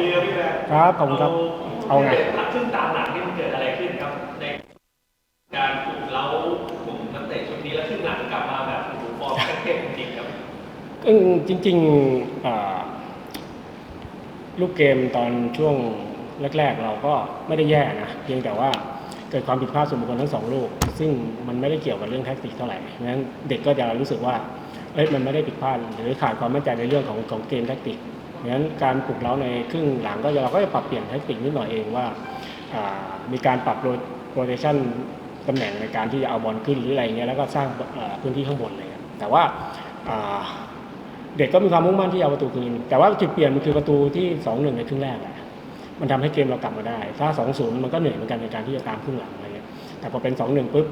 ดีครับพี่แบงค์ครับขอบคุณครับ เอาไงพักครึ่งตามหลังนี่มันเกิดอะไรขึ้นครับในการปลุกเล้ากลุ่มนักเตะชุดนี้แล้วครึ่งหลังกลับมาแบบโอ้โหฟอร์มขั้นเทพจริงๆครับอืมจริงๆอ่าลูกเกมตอนช่วงแรก ๆ เราก็ไม่ได้แย่นะเพียงแต่ว่าเกิดความผิดพลาดส่วนบุคคลทั้งสองลูก ซึ่งมันไม่ได้เกี่ยวกับเรื่องแท็กติกเท่าไหร่งั้นเด็กก็จะรู้สึกว่าเอ้ยมันไม่ได้ผิดพลาดหรือขาดความมั่นใจในเรื่องของของเกมแท็กติก งั้นการปลุกเร้าในครึ่งหลังก็จะเราก็จะปรับเปลี่ยนแท็กติกนิดหน่อยเองว่ามีการปรับโรเทชันตำแหน่งในการที่จะเอาบอลขึ้นหรืออะไรเงี้ยแล้วก็สร้างพื้นที่ข้างบนอะไรเงี้ยแต่ว่าเด็กก็มีความมุ่งมั่นที่เอาประตูคืน แต่ว่าจุดเปลี่ยนมันคือประตูที่2-1ในครึ่งแรกแหละมันทำให้เกมเรากลับมาได้ ถ้า 2-0 มันก็เหนื่อยเหมือนกันในการที่จะตามครึ่งหลังอะไรเงี้ยแต่พอเป็น 2-1ปุ๊บ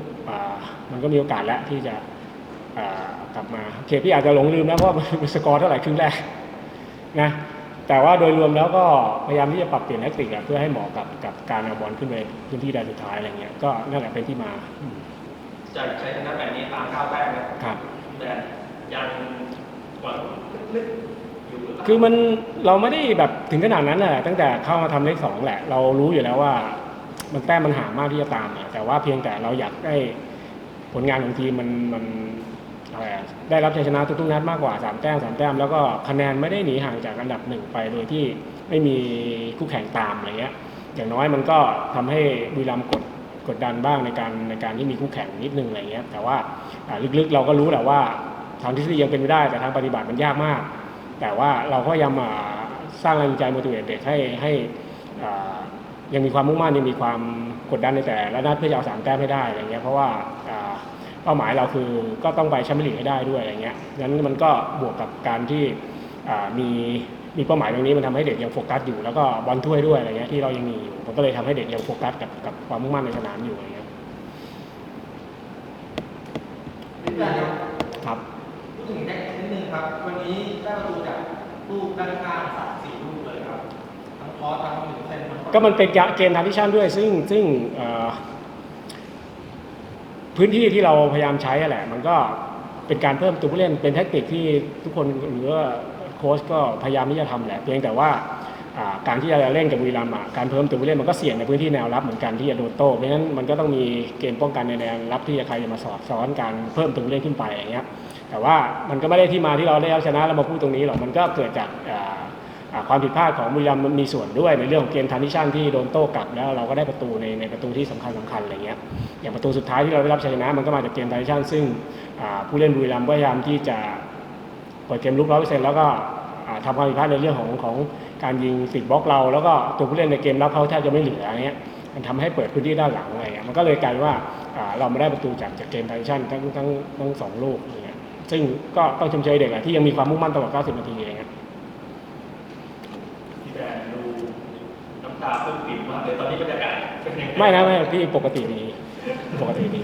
มันก็มีโอกาสแล้วที่จะกลับมาโอเคพี่อาจจะหลงลืมนะเพราะว่ามันสกอร์เท่าไหร่ครึ่งแรก นะแต่ว่าโดยรวมแล้วก็พยายามที่จะปรับเปลี่ยนแทคติกอะเพื่อให้เหมาะกับกับการเอาบอลขึ้นไปพื้นที่แดนสุดท้ายอะไรเงี้ยก็นั่นแหละเป็นที่มาอืมจะใช้ชนะแบบนี้ตามก้าวแรกนะครับครับแต่ยังหวังลึกๆอยู่หรือเปล่าคือมันเราไม่ได้แบบถึงขนาดนั้นแหละตั้งแต่เข้ามาทำเลขสองแหละ เรารู้อยู่แล้วว่า มันแต้มมันห่างมากที่จะตามอะแต่ว่าเพียงแต่เราอยากได้ผลงานของทีมมันมันอะ ได้รับชัยชนะทุกๆนัดมากกว่าสามแต้มสามแต้มแล้วก็คะแนนไม่ได้หนีห่างจากอันดับหนึ่งไปโดยที่ไม่มีคู่แข่งตามอะไรเงี้ยอย่างน้อยมันก็ทำให้บุรีรัมย์กดกดดันบ้างในการในการที่มีคู่แข่งนิดนึงอะไรเงี้ยแต่ว่าลึกๆเราก็รู้แหละว่าทางทฤษฎียังเป็นไปได้แต่ทางปฏิบัติมันยากมาก แต่ว่าเราก็ยังมาสร้างแรงใจ motivate เด็กให้ให้ยังมีความมุ่งมั่นยังมีความกดดันในแต่ละนัดเพื่อจะเอาสามแต้มให้ได้อะไรเงี้ยเพราะว่าา ป้าหมายเราคือก็ต้องไปแชมเปี้ยนลีกให้ได้ด้วยอะไรเงี้ยงั้นมันก็บวกกับการที่อ่ามีมีเป้าหมายตรงนี้มันทำให้เด็กยังโฟกัสอยู่แล้วก็บอลถ้วยด้วยอะไรเงี้ยที่เรายังมีอยู่มันก็เลยทำให้เด็กยังโฟกัสกับกับความมุ่งมั่นในสนามอยู่อะไรเงี้ยนิดเดียวครับครับพูดถึงแจ็คนิดนึงครับ วันนี้ได้ประตูจากลูกด้านข้างสามสี่ลูกเลยครับทั้งคอสทั้งหนึ่งเซนทั้งก็มันเป็นเกมทาร์ดิชันด้วย ซึ่งซึ่งเอ่อ พื้นที่ที่เราพยายามใช้อะแหละ มันก็เป็นการเพิ่มตัวผู้เล่นเป็นแทคนิคที่ทุกคนหรือว่าโค้ชก็พยายามที่จะทำแหละเพียงแต่ว่าอ่าการที่จะเล่นกับบุรีรัมย์อะการเพิ่มตัวผู้เล่นมันก็เสี่ยงในพื้นที่แนวรับเหมือนกันที่จะโดนโต้เพราะฉะนั้นมันก็ต้องมีเกมป้องกันในแนวรับที่จะใครจะมาสอดซ้อนการเพิ่มตัวผู้เล่นขึ้นไปอย่างเงี้ยแต่ว่ามันก็ไม่ได้ที่มาที่เราได้เอาชนะแล้วมาพูดตรงนี้หรอกมันก็เกิดจากอ่า ความผิดพลาดของบุรีรัมย์มันมีส่วนด้วยในเรื่องของเกมทานิชันที่โดนโต้กลับแล้วเราก็ได้ประตูในในประตูที่สำคัญสำคัญอะไรเงี้ยอย่างประตูสุดท้ายที่เราได้รับชัยชนะมันก็มาจากเกมทานิชันซึ่งผู้เล่นบุรีรัมย์พยายามที่จะเปิดเกมลุกร้อยเปอร์เซ็นต์แล้วก็ทำความผิดพลาดในเรื่องของของการยิงติดบล็อกเรา แล้วก็ตัวผู้เล่นในเกมรับเขาแทบจะไม่เหลืออะไรเงี้ยมันทำให้เปิดพื้นที่ด้านหลังอะไรเงี้ยมันก็เลยกลายว่าเราไม่ได้ประตูจากจากเกมทานิชันทั้งทั้งทั้งสองลูกอะไรเงี้ยซึ่งก็ต้องชมเชยเด็กอะที่ยังมีความมุ่งมั่นตลอด 90 นาทีอะไรเงี้ย ที่แบนดูน้ำตาเพิ่ มากเลยตอนนี้บรรยากาศเป็นยังไงไม่นะไม่พี่ปกติดีปกติดี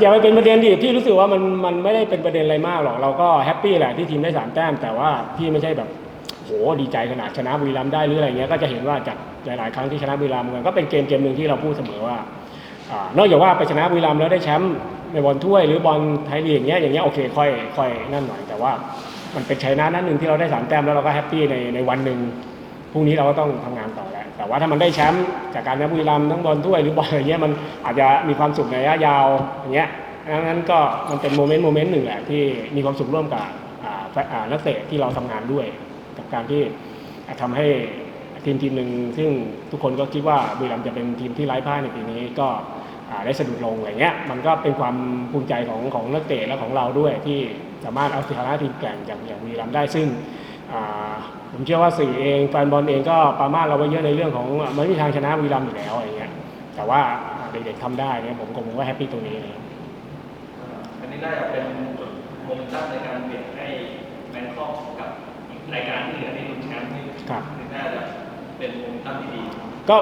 อย่าไปเป็นประเด็นดิพี่รู้สึกว่ามันมันไม่ได้เป็นประเด็นอะไรมากหรอกเราก็แฮปปี้แหละที่ทีมได้สามแต้มแต่ว่าพี่ไม่ใช่แบบโหดีใจขนาดชนะบุรีรัมย์ได้หรืออะไรเงี้ยก็จะเห็นว่าจากหลายๆ ครั้งที่ชนะบุรีรัมย์มันก็เป็นเกมเกมหนึ่งที่เราพูดเสมอว่าอ่านอกจากว่าไปชนะบุรีรัมย์แล้วได้แชมป์ในบอลถ้วยหรือบอลไทยลีกอย่างเงี้ยอย่างเงี้ยโอเคค่อยค่อยนั่นหน่อยแต่ว่ามันเป็นชัยชนะนัดหนึ่งที่เราได้สามแต้มแล้วเราก็แฮปปี้ในในวันหนึ่ง พรุ่งนี้เราก็ต้องทำงานต่อแหล้วแต่ว่าถ้ามันได้แชมป์จากการชนะบุรีรัมย์ทั้งบอลถ้วยหรือบอลอะไรเงี้ยมันอาจจะมีความสุขในระยะยาวอย่างเงี้ยดังนั้นก็มันเป็นโมเมนต์โมเมนต์หนึ่งแหละที่มีความสุขร่วมกับนักเตะที่เราทำงานด้วย กับการที่ทำให้ทีมทีมหนึ่งซึ่งทุกคนก็คิดว่าบุรีรัมย์จะเป็นทีมที่ไร้พ่ายในปีนี้ก็ได้สะดุดลงอะไรเงี้ยมันก็เป็นความภูมิใจของของนักเตะและของเราด้วยที่สามารถเอาชนะทีมแกร่งอย่างอย่างบุรีรัมย์ได้ซึ่ง ผมเชื่อว่าสื่อเองแฟนบอลเองก็ปรามาสเราไว้เยอะในเรื่องของมันไม่มีทางชนะบุรีรัมย์อยู่แล้วอะไรเงี้ยแต่ว่าเด็กๆทำได้เนี่ยผมผมว่าแฮปปี้ตรงนี้เลยอันนี้น่าจะเป็นจุดโมเมนตัมในการเปลี่ยนให้แบงคอกกับรายการที่เหลือที่ลุ้นแชมป์นี่ครับน่าจะเป็นโมเมนตัมที่ดีก็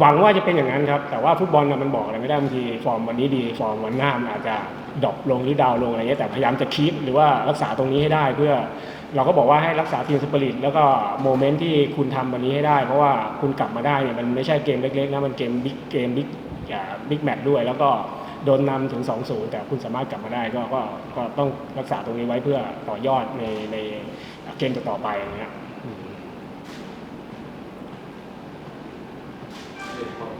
หวังว่าจะเป็นอย่างนั้นครับ แต่ว่าฟุตบอลนะมันบอกอะไรไม่ได้บางทีฟอร์มวันนี้ดีฟอร์มวันหน้ามันอาจจะดรอปลงหรือดาวลงอะไรเงี้ยแต่พยายามจะคีปหรือว่ารักษาตรงนี้ให้ได้เพื่อ เราก็บอกว่าให้รักษาทีมสปิริตแล้วก็โมเมนต์ที่คุณทำวันนี้ให้ได้ เพราะว่าคุณกลับมาได้เนี่ยมันไม่ใช่เกมเล็กๆนะมันเกมบิ๊กเกมบิ๊กบิ๊กแมตช์ด้วย แล้วก็โดนนำถึง2-0แต่คุณสามารถกลับมาได้ก็ก็ต้องรักษาตรงนี้ไว้เพื่อต่อยอดในในเกมต่อไปอย่างเ